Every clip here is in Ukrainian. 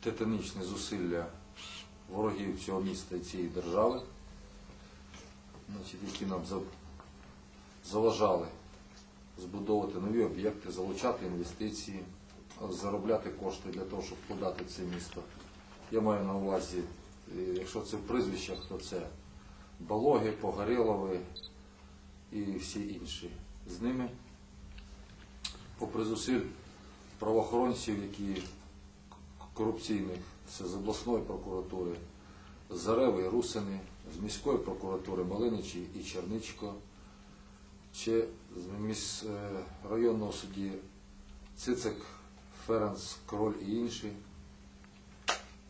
титанічні зусилля ворогів цього міста і цієї держави, значить, які нам заважали збудовувати нові об'єкти, залучати інвестиції, заробляти кошти для того, щоб в це місто. Я маю на увазі, е, якщо це в прізвищах, то це Балоги, Погорєлови і всі інші. З ними, попри зусиль правоохоронців, які корупційних, це з обласної прокуратури, Зареви і Русини, з міської прокуратури Малиничі і Черничко, чи з е, районного судді Цицик, Ференц, Король і інші,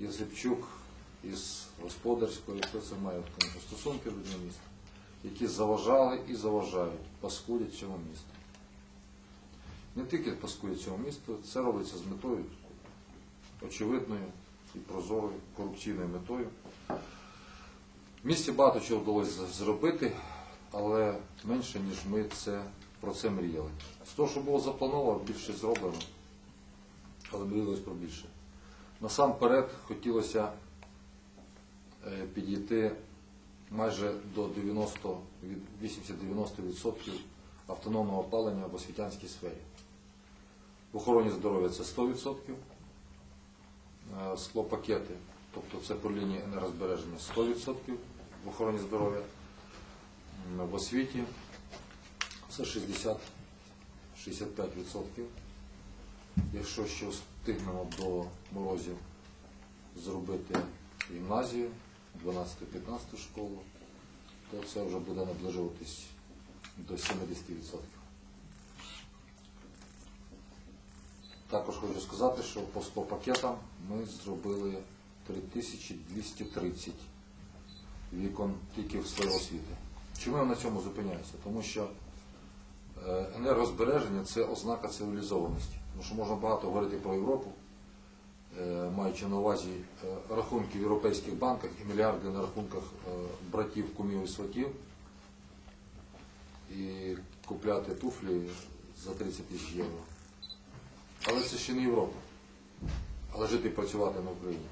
Єсипчук із господарської, хто це має стосунки до міста, які заважали і заважають, паскудять цьому місту. Не тільки паскудять цьому місту, це робиться з метою очевидною і прозорою корупційною метою. В місті багато чого вдалося зробити, але менше, ніж ми це, про це мріяли. З того, що було заплановано, більше зроблено, але мріялось про більше. Насамперед хотілося е, підійти майже до 90, від 80-90% автономного опалення в освітянській сфері. В охороні здоров'я це 100%, е, склопакети, тобто це по лінії енергозбереження 100% в охороні здоров'я, в освіті це 60-65%. Якщо ще встигнемо до морозів зробити гімназію, 12-15 школу, то це вже буде наближуватись до 70%. Також хочу сказати, що по 100 пакетам ми зробили 3230 вікон тільки в сфері освіти. Чому я на цьому зупиняюся? Тому що е, енергозбереження це ознака цивілізованості. Тому що можна багато говорити про Європу, е, маючи на увазі е, рахунки в європейських банках і мільярди на рахунках братів, кумів і сватів, і купляти туфлі за 30 тисяч євро. Але це ще не Європа. Але жити і працювати на Україні.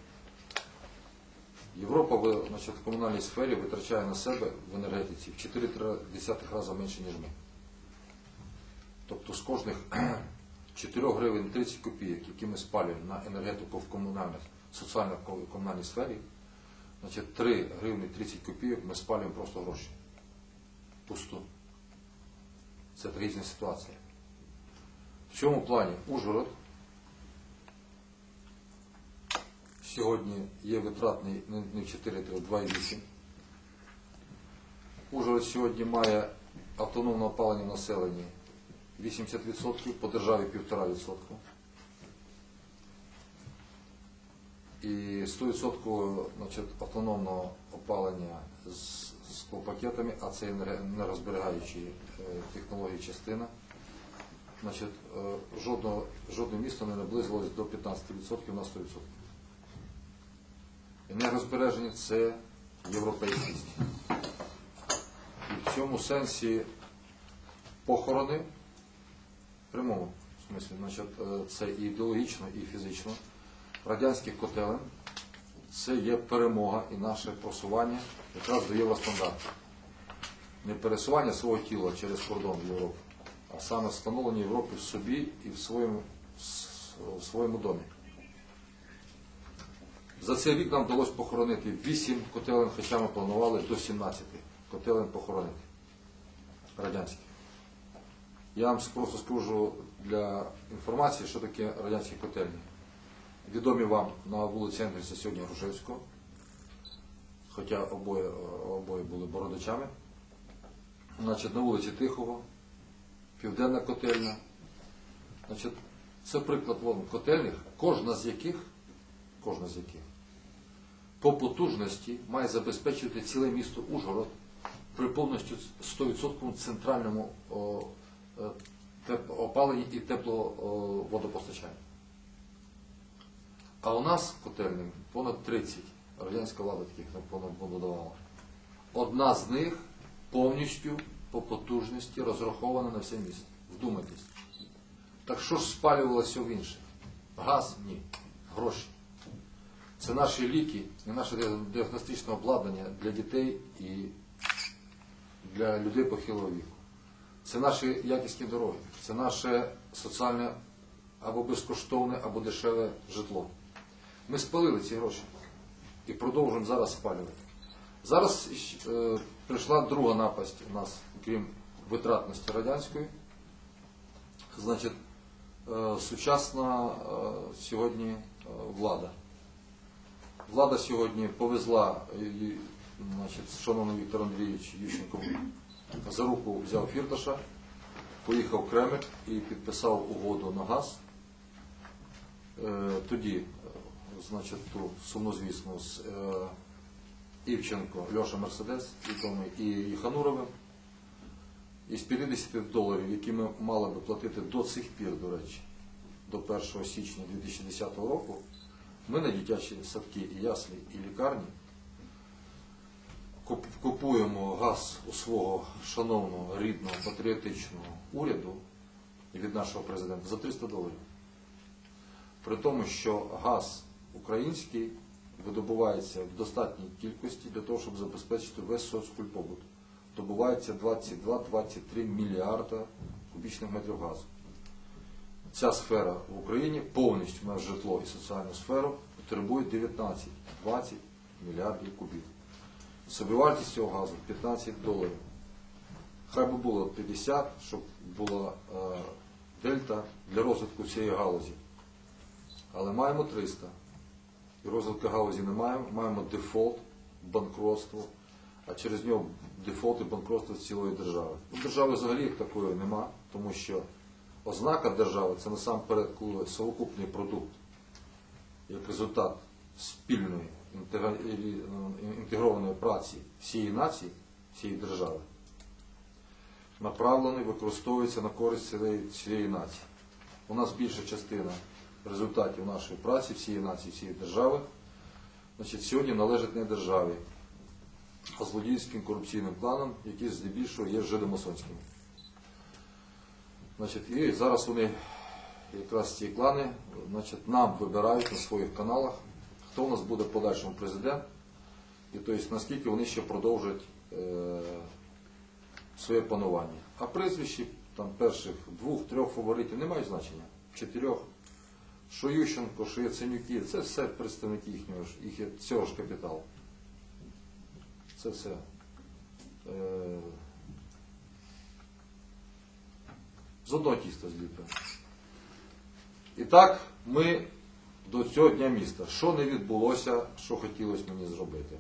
Європа значить, в комунальній сфері витрачає на себе в енергетиці в 4 рази менше, ніж ми. Тобто з кожних 4 гривень 30 копійок, які ми спалюємо на енергетику в комунальних, соціально комунальній сфері, значить 3 гривні 30 копійок ми спалюємо просто гроші. Пусту. Це трагічна ситуація. В цьому плані Ужгород сьогодні є витратний не в 4, а 2,8. Ужгород сьогодні має автономне опалення населення 80%, по державі 1,5%. І 100% значить, автономного опалення з, з пакетами, а це енерго- енергозберігаючі е, технології частина. Значить, е, жодного, жодне місто не наблизилось до 15% на 100%. Енергозбереження це європейськість. І в цьому сенсі похорони, в прямому смислі, значить, е, це і ідеологічно, і фізично, радянських котелень це є перемога і наше просування якраз до євростандартів. Не пересування свого тіла через кордон в Європу, а саме встановлення Європи в собі і в своєму, в своєму домі. За цей рік нам вдалося похоронити 8 котелень, хоча ми планували до 17 котелень похоронити радянських. Я вам просто скажу для інформації, що таке радянські котельні. Відомі вам на вулиці Енгельса сьогодні Грушевського, хоча обоє, обоє були бородачами. Значить, на вулиці Тихого, Південна котельня. Значить, це приклад вон, котельних, кожна з яких, кожна з яких по потужності має забезпечувати ціле місто Ужгород при повністю 100% центральному о, е, теп- опаленні і тепловодопостачанні. А у нас котельних понад 30, радянська влада таких понад будувала. Одна з них повністю по потужності розрахована на все місто. Вдумайтесь. Так що ж спалювалося в інших? Газ? Ні. Гроші. Це наші ліки і наше діагностичне обладнання для дітей і для людей похилого віку. Це наші якісні дороги, це наше соціальне або безкоштовне, або дешеве житло. Ми спалили ці гроші і продовжуємо зараз спалювати. Зараз е, прийшла друга напасть у нас, крім витратності радянської. Значить, е, сучасна е, сьогодні е, влада. Влада сьогодні повезла, значить, шановний Віктор Андрійович Ющенко за руку взяв Фірташа, поїхав в Кремль і підписав угоду на газ. Тоді, значить, ту сумнозвісну з Івченко, Льоша Мерседес, відомий, і Їхануровим. Із 50 доларів, які ми мали би платити до цих пір, до речі, до 1 січня 2010 року, ми на дитячі садки і яслі, і лікарні купуємо газ у свого шановного, рідного, патріотичного уряду від нашого президента за 300 доларів. При тому, що газ український видобувається в достатній кількості для того, щоб забезпечити весь соцкульпобут. Добувається 22-23 мільярда кубічних метрів газу. Ця сфера в Україні повністю на житло і соціальну сферу потребує 19-20 мільярдів кубів. Собівартість цього газу 15 доларів. Хай би було 50, щоб була е, дельта для розвитку цієї галузі. Але маємо 300. Розвитку галузі не маємо. Маємо дефолт, банкротство, а через нього дефолт і банкротство цілої держави. У держави взагалі як такої нема, тому що ознака держави це насамперед коли совокупний продукт як результат спільної інтегрованої праці всієї нації, всієї держави, направлений, використовується на користь цієї нації. У нас більша частина результатів нашої праці, всієї нації, всієї держави, значить, сьогодні належить не державі, а злодійським корупційним планам, які здебільшого є жидомасонськими. Значить, і зараз вони, якраз ці клани, значить, нам вибирають на своїх каналах, хто у нас буде подальшим президент, і тобто, наскільки вони ще продовжать е, своє панування. А прізвищі там перших двох-трьох фаворитів не мають значення. Чотирьох. Що Ющенко, що Яценюки, це все представники їхнього їх, цього ж капіталу. Це все. Е, з одного тіста зліплено. І так ми до цього дня міста. Що не відбулося, що хотілося мені зробити.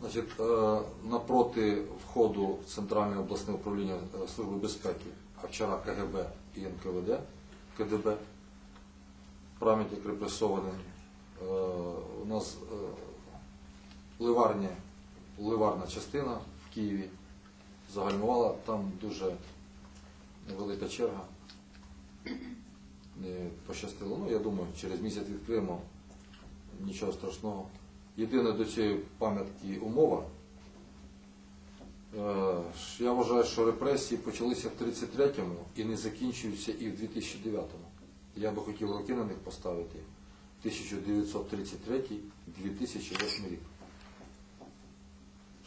Значить, е, напроти входу в Центральне обласне управління е, Служби безпеки, а вчора КГБ і НКВД, КДБ, пам'ятник репресованим, е, у нас е, ливарня, ливарна частина в Києві загальмувала, там дуже невелика черга. Не пощастило. Ну, я думаю, через місяць відкриємо, нічого страшного. Єдине до цієї пам'ятки умова. Е, Я вважаю, що репресії почалися в 33-му і не закінчуються і в 2009-му. Я би хотів роки на них поставити 1933-2008 рік.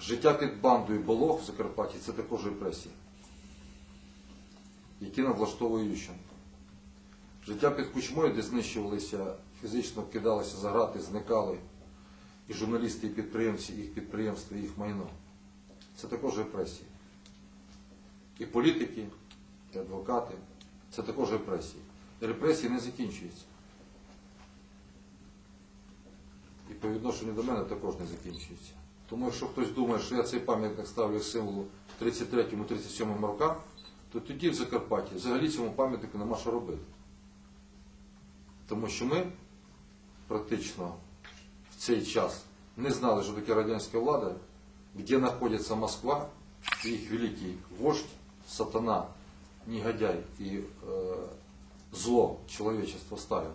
Життя під бандою Болох в Закарпатті це також репресії, які нам влаштовує Ющенко. Життя під кучмою, де знищувалися, фізично кидалися за грати, зникали і журналісти, і підприємці, їх підприємства, їх майно. Це також репресії. І політики, і адвокати це також репресії. Репресії не закінчуються. І по відношенню до мене також не закінчуються. Тому якщо хтось думає, що я цей пам'ятник ставлю символу 33-37 рокам, то тоді в Закарпатті взагалі цьому пам'ятнику нема що робити. Тому що ми практично в цей час не знали, що таке радянська влада, де находится Москва, и их великий вождь, сатана, негодяй и э, зло человечества Сталин.